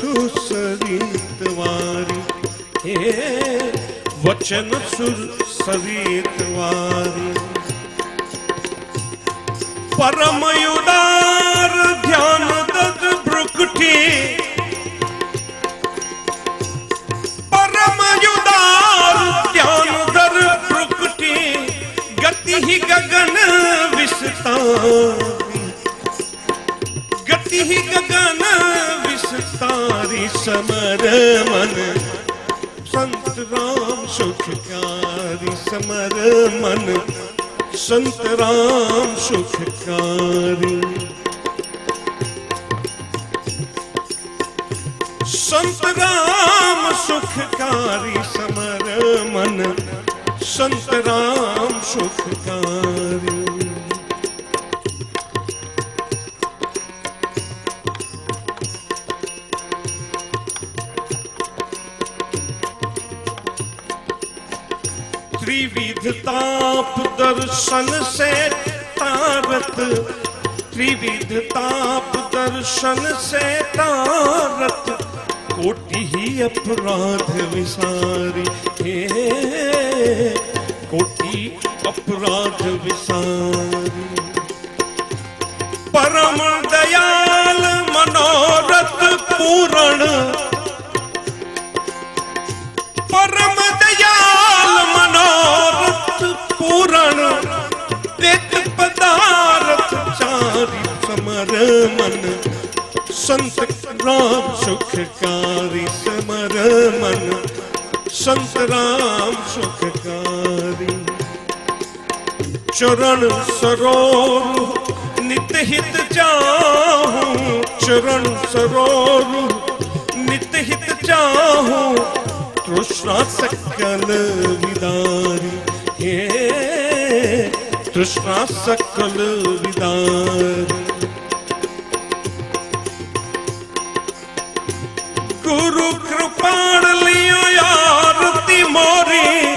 સુસરિત વારી હે વચન સુર સરિત વારી પરમયુદાર ધ્યાન દદ ભૃકટી પરમયુદાર ધ્યાન દર ભૃકટી ગતિ ગગન વિસ્તારી ગતિ ગગન વિસ્તારી સમર મન. સંત રામ સુખકારી સમર મન. સંત રામ સુખકારી સંત રામ સુખકારી સમર મન. સંત રામ સુખકારી दर्शन से तारत, त्रिविध ताप दर्शन से तारत। कोटि ही अपराध विसारी, हे कोटि अपराध विसारी। परम दयाल मनोरथ पूर्ण मन संत राम सुखकारी समर मन संत राम सुखकारी। चरण सरो नित हित चाहूँ। चरण सरो नित हित चाहूँ। तृष्णा सकल विदारी। हे तृष्णा सकल विदारी। ਪਾਣ ਲਿਓ ਆਰਤੀ ਮੋਰੀ।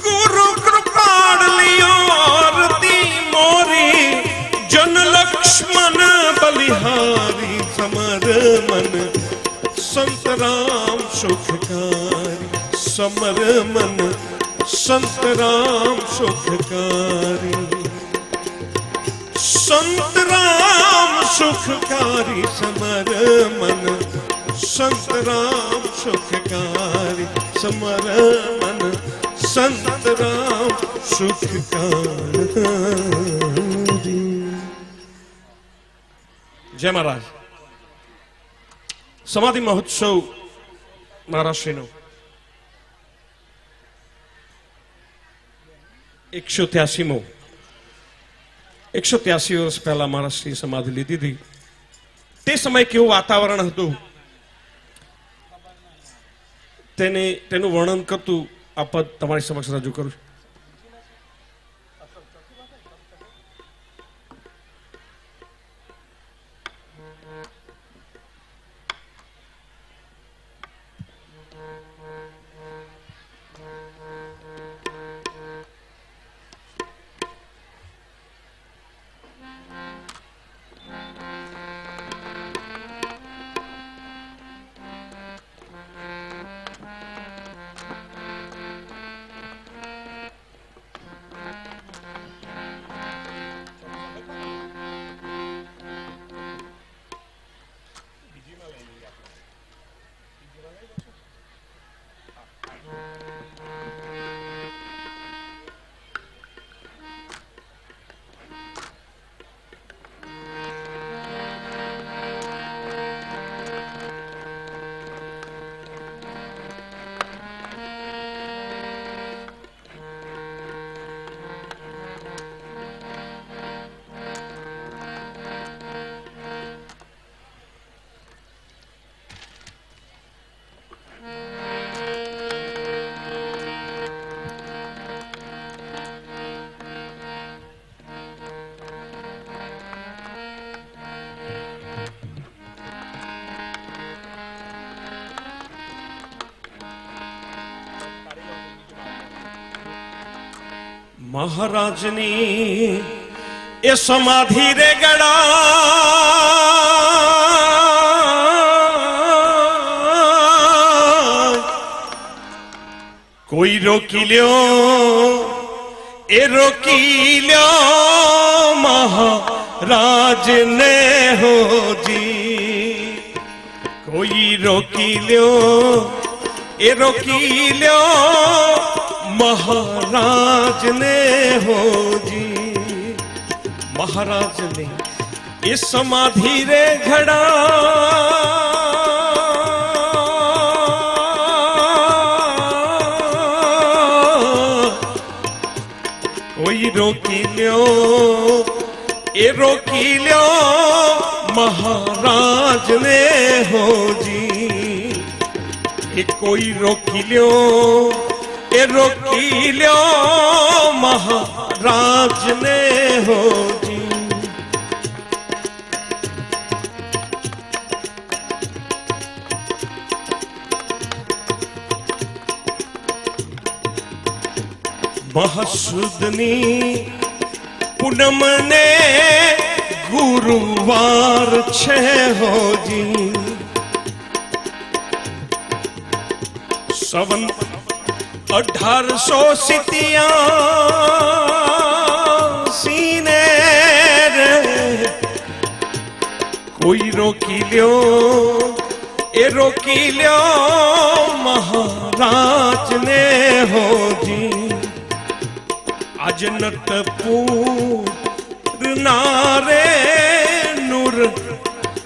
ਗੁਰੂ ਕਿਰਪਾਣ ਲਿਓ ਆਰਤੀ ਮੋਰੀ। ਜਨ ਲక్ష్ਮਣ ਬਲਿਹਾਰੀ, ਸਮਰ ਮਨ, ਸੰਤ ਰਾਮ ਸੁਖਕਾਰੀ। ਸਮਰ ਮਨ, ਸੰਤ ਰਾਮ ਸੁਖਕਾਰੀ। ਸੰਤ રામ સુખકારી સમર મન સંત રામ સુખકારી સમર મન સંત રામ સુખકારી જય મહારાજ સમાધિ મહોત્સવ મહારાષ્ટ્રીનો એકસો ત્યાસીમો એકસો ત્યાસી વર્ષ પહેલા મહારાષ્ટ્રી સમાધિ લીધી હતી. તે સમયે કેવું વાતાવરણ હતું. તેને તેનું વર્ણન કરતું આ પદ તમારી સમક્ષ રજૂ કરું છું. મહારાજની એ સમાધિ રે ગળા. કોઈ રોકી લ્યો, એ રોકી લ્યો મહારાજને હોજી કોઈ રોકી લ્યો, એ રોકી લ્યો મહારાજને હોજી મહારાજને એ સમાધિ રે ઘડા કોઈ રોકી લ્યો એ રોકી લ્યો મહારાજને હોજી એ કોઈ રોકી લ્યો એ રોકી લ્યો મહારાજને હોજી. મહસુદની પૂનમને ગુરુવાર છે હોજી. સવન અઢારસો સિત્યા સીને રે. કોઈ રોકી લ્યો, એ રોકી લ્યો મહારાજને હોજી. આજ નટપૂર નારે નૂર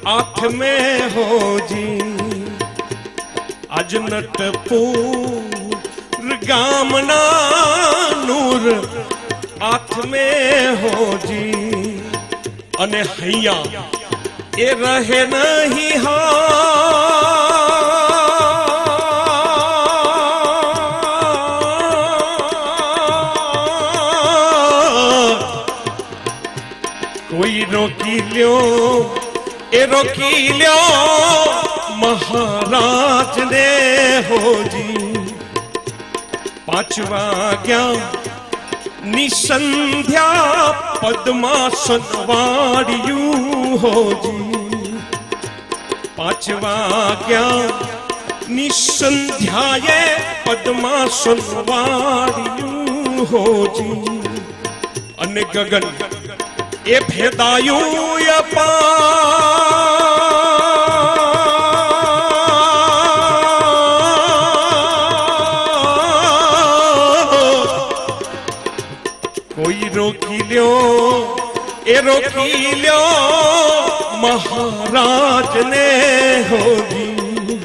આંખ में હોજી. આજ નટપૂર ગામના નૂર આંખ હોજી અને હૈયા એ રહે નહીં હા. કોઈ રોકી લ્યો, એ રોકી લ્યો મહારાજને હોજી પાંચ વાગ્યા નિસંધ્યા પદ્માસન વાળ્યું હોજી. પાંચ વાગ્યા નિસંધ્યાએ પદ્માસન વાળ્યું હોજી. અને ગગન, એ ભેદાયું અપા રોકી લ્યો એ રોકી લ્યો મહારાજને હોજી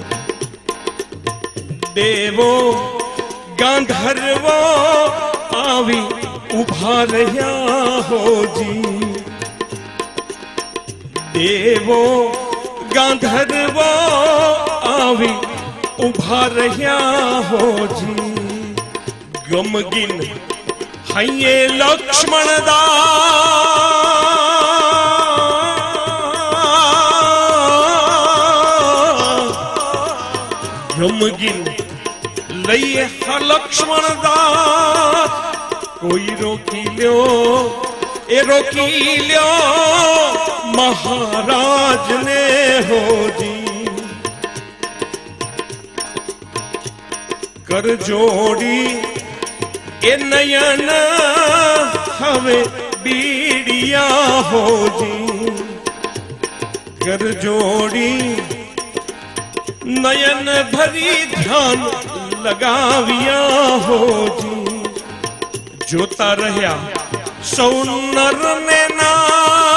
દેવો ગાંધર્વો આવી ઊભા રહ્યા હોજી. દેવો ગાંધર્વો આવી ઊભા રહ્યા હોજી. ગમગીન હૈયે લક્ષ્મણદા ગમગીન લઈએ લક્ષ્મણદા કોઈ રોકી લ્યો એ રોકી લ્યો મહારાજને હોજી કર જોડી એ નયન હવે બીડિયા હોજી. કર જોડી નયન ભરી ધ્યાન લગાવ્યા હોજી. જોતા રહ્યા સૌ નર ને ના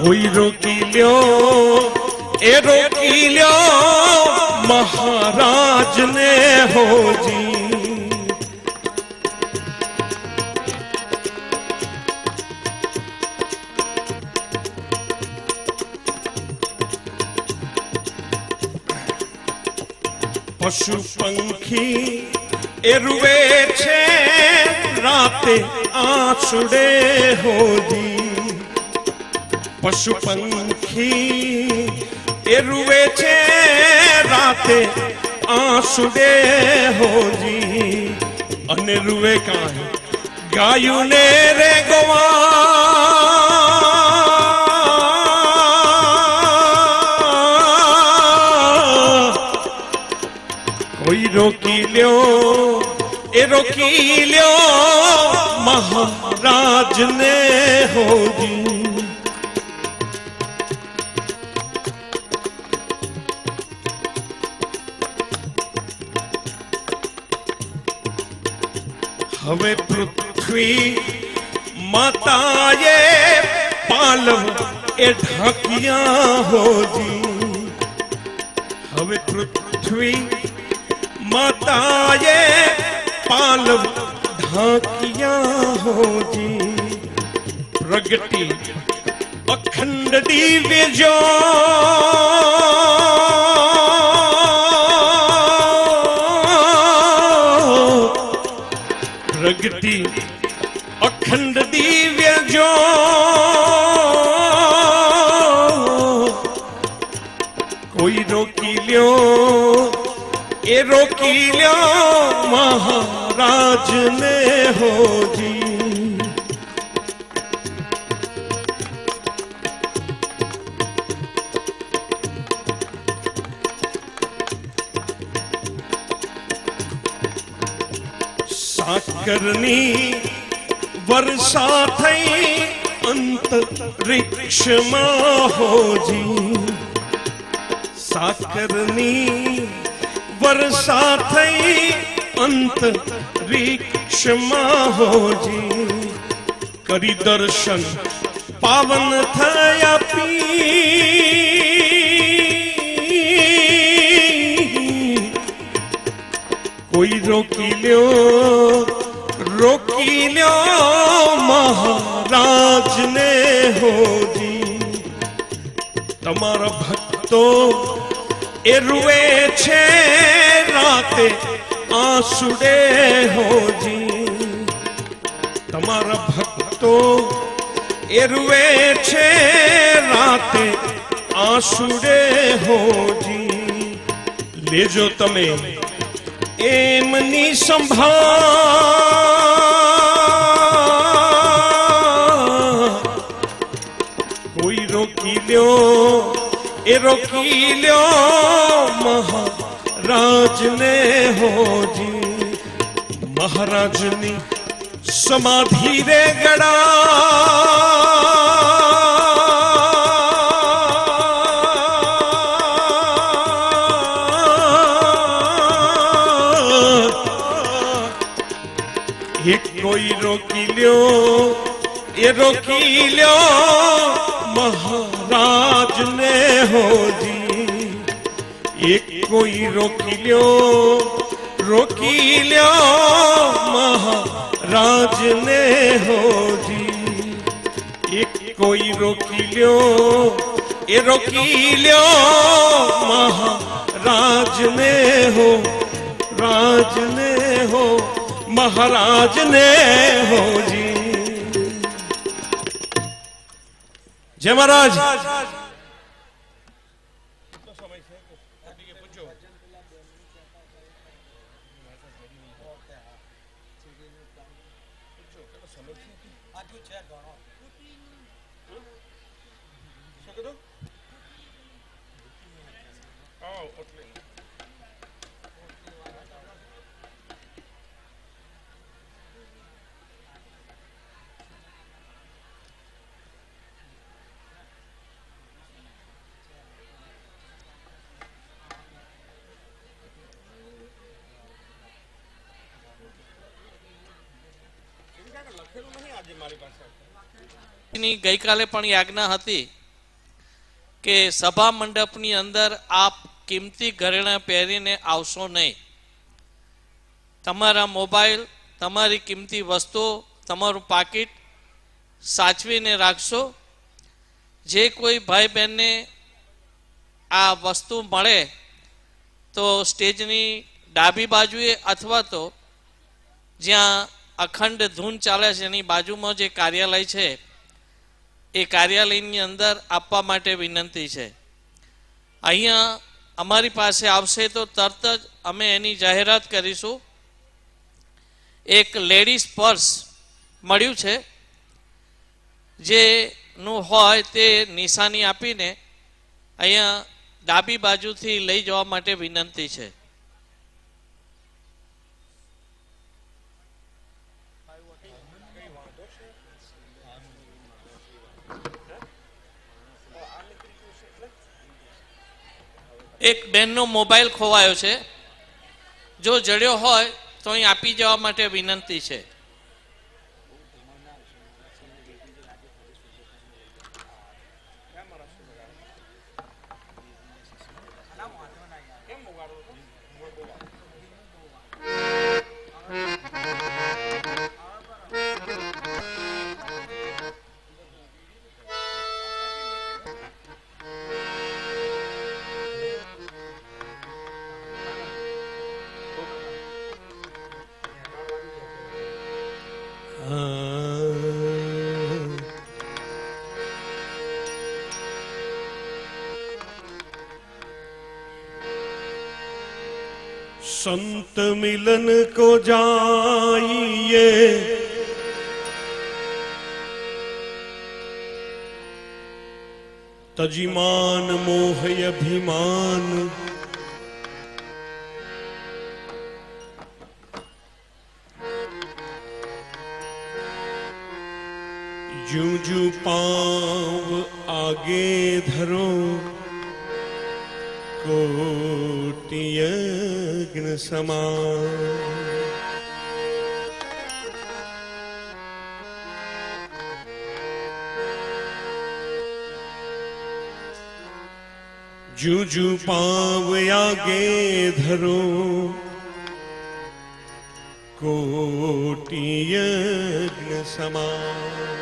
ওই রকিল এ রকিল মহারাজ নে হোজি পশু পঙ্খী এ রুয়েছে রাতে আছুড়ে হোজি પશુ પંખી એ રૂવે છે રાતે આંસુ દે હોજી અને રૂવે કાંઈ ગાયું ને રે ગોવા. કોઈ રોકી લ્યો, એ રોકી લ્યો મહારાજ ને હોજી. હવે પૃથ્વી માતાએ પાલવ એ ઢાંકિયા હોજી. હવે પૃથ્વી માતાએ પાલવ ઢાંકિયા હોજી. પ્રગટી અખંડ દિવ્ય જો પ્રગતિ અખંડ દિવ્ય જો કોઈ રોકી લ્યો એ રોકી લ્યો મહારાજને હોજી वृक्ष जी साकरनी वर्षा थी अंत वृक्ष जी करी दर्शन पावन थया पी कोई रोकी लो रोकी लो महा લ્યો ને હોજી તમારા ભક્તો એ રૂએ છે રાતે, આંસુડે હોજી તમારા ભક્તો એ રૂએ છે રાતે, આંસુડે હોજી લેજો તમે એમની સંભાળ. ए रोकी लियो महाराज ने हो जी। महाराज ने समाधि रे गड़ा। एक कोई रोकी लो ये रोकी लो होजी एक कोई रोकी लो महाराज ने हो जी एक कोई रोकी लो ये रोकी लो महाराज ने हो, राज ने हो, महाराज ने हो जी जय महाराज। ની ગઈકાલે પણ યાજ્ઞા હતી કે સભા મંડપની અંદર આપ કિંમતી ઘરેણાં પહેરીને આવશો નહીં. તમારા મોબાઈલ, તમારી કિંમતી વસ્તુ, તમારું પાકીટ સાચવીને રાખશો. જે કોઈ ભાઈ બહેનને આ વસ્તુ મળે તો સ્ટેજની ડાબી બાજુએ અથવા તો જ્યાં અખંડ ધૂન ચાલે છે, એની બાજુમાં જે કાર્યાલય છે, એ કાર્યાલયની અંદર આપવા માટે વિનંતી છે. અહીંયા અમારી પાસે આવશે તો તરત જ અમે એની જાહેરાત કરીશું. એક લેડીઝ પર્સ મળ્યું છે, જેનું હોય તે નિશાની આપીને અહીંયા ડાબી બાજુથી લઈ જવા માટે વિનંતી છે. એક બેનનો મોબાઈલ ખોવાયો છે. જો જડ્યો હોય તો અહીં આપી જવા માટે વિનંતી છે. संत मिलन को जाइए। तजिमान मोह अभिमान। जू जू पाँव आगे धरो कोटियज्ञ સમાન જુજુ પાવયાગે ધરો કોટિયજ્ઞ સમા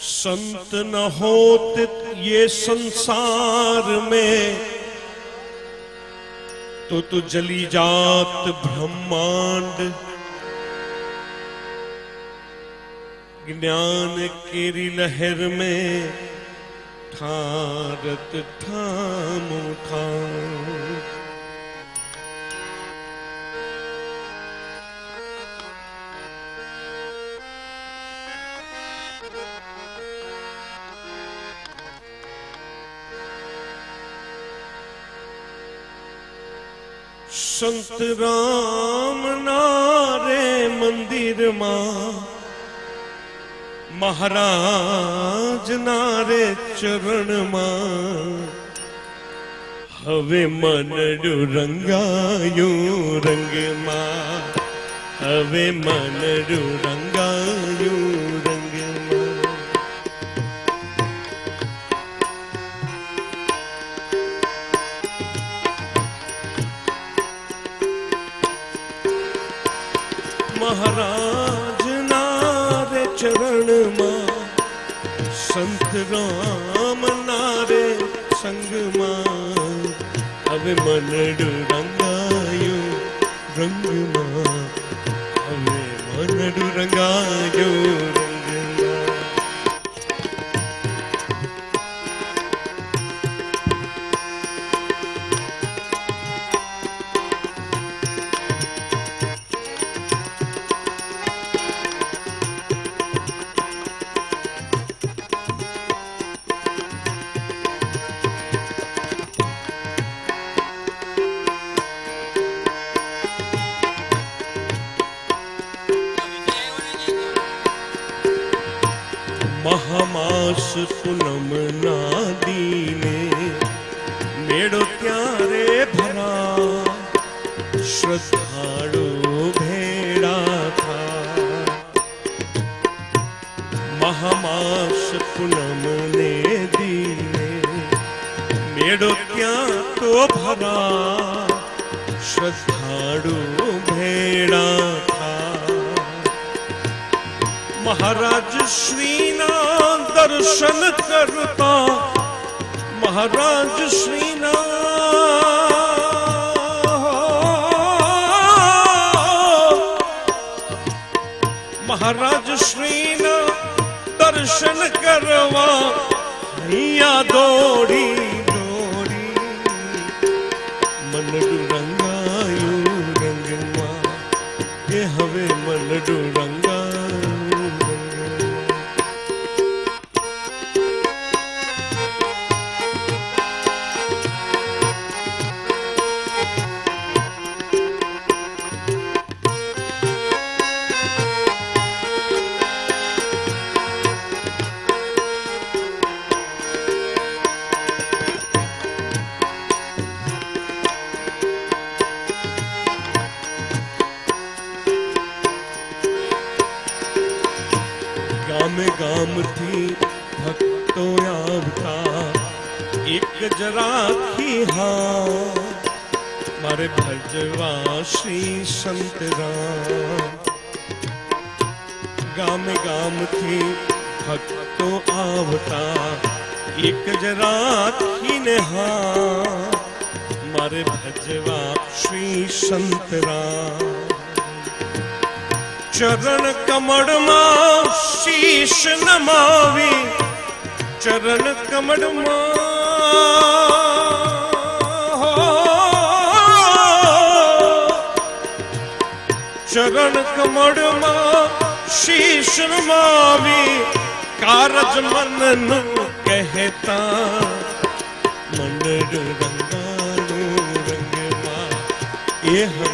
संत न होत ये संसार में। तो तू जली जात ब्रह्मांड। ज्ञान केरी लहर में ठारत ठाम ठाम સંત રામ નારે મંદિરમાં મહારાજ નારે ચરણમાં હવે મનડું રંગાયું રંગમાં હવે મનડું રંગાયું હવે મનડું રંગાયું રંગમાં હવે મનડું રંગાયું क्या तो भवा श्रद्धाड़ु भेड़ा था महाराज श्रीना दर्शन करता, महाराज श्रीना महाराज श्रीना दर्शन करवा दौड़ी મારે ભજવા શ્રી સંતરામ ચરણ કમળમાં શીશ નમાવી ચરણ કમળમાં ચરણ કમળમાં શીશ નમાવી કારજ મનનું કહેતા મનડ રંગાણું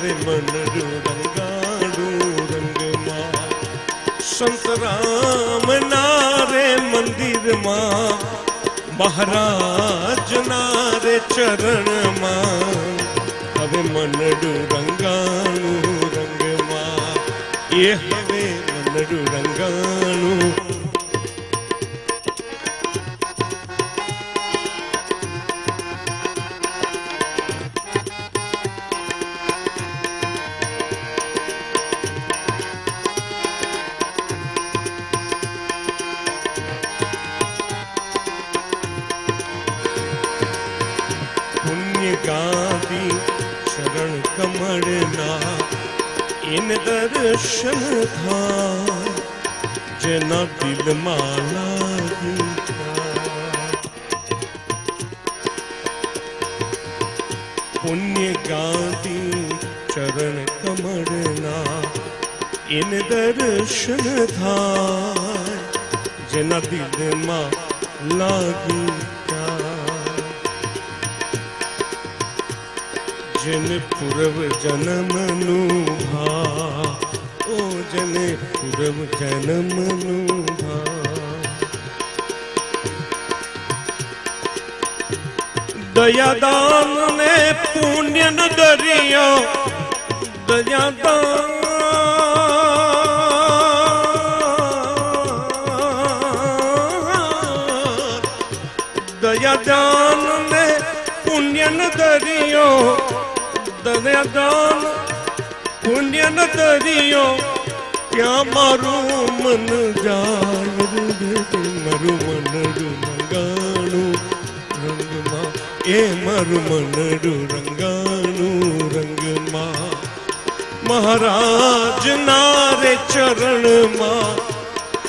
मारे मन रंगाड़ू रंग संत राम नारे मंदिर माँ, महाराज नारे चरण माँ। हवे मनडू रंगाणू रंग मा ये हवे मनडू रंगानू દર્શન થાય જેના દિલમાં લાગી જાય. પુણ્ય ગાદી ચરણ કમળના ઇન દર્શન થાય જેના દિલમાં લાગી જાય જન પૂર્વ જન્મનું ભા ઓ જને પૂર્વ જન્મનું દયાદાન ને પુણ્ય દરિયો. દયાદાન દયાદાન ને પુણ્ય ન દરિયો. દયાદાન પુણ્ય ન દરિયો. ત્યાં મારું મન જાય મારું મનડું રંગાણું રંગમાં એ મારું મનડું રંગાણું રંગમાં મહારાજ નારે ચરણમાં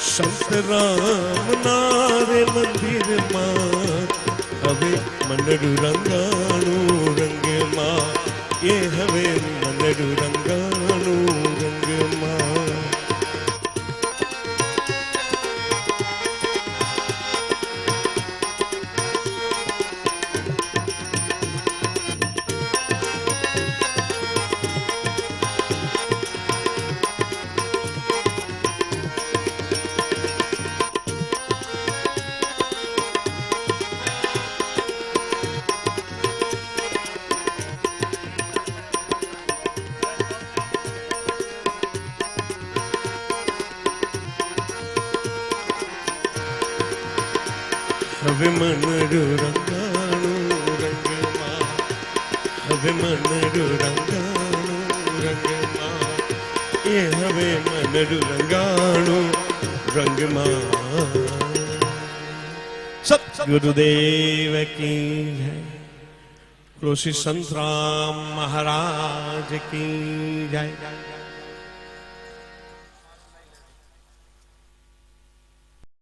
સંત રામ નારે મંદિરમાં હવે મનડું રંગાણું રંગમાં એ હવે મનડું રંગાણું अभिमनु रंगानु रंगमा। अभिमनु रंगानु रंगमा। ये हवे मनु रंगानु रंगमा। सब गुरुदेव की है ऋषि संत राम महाराज की जय।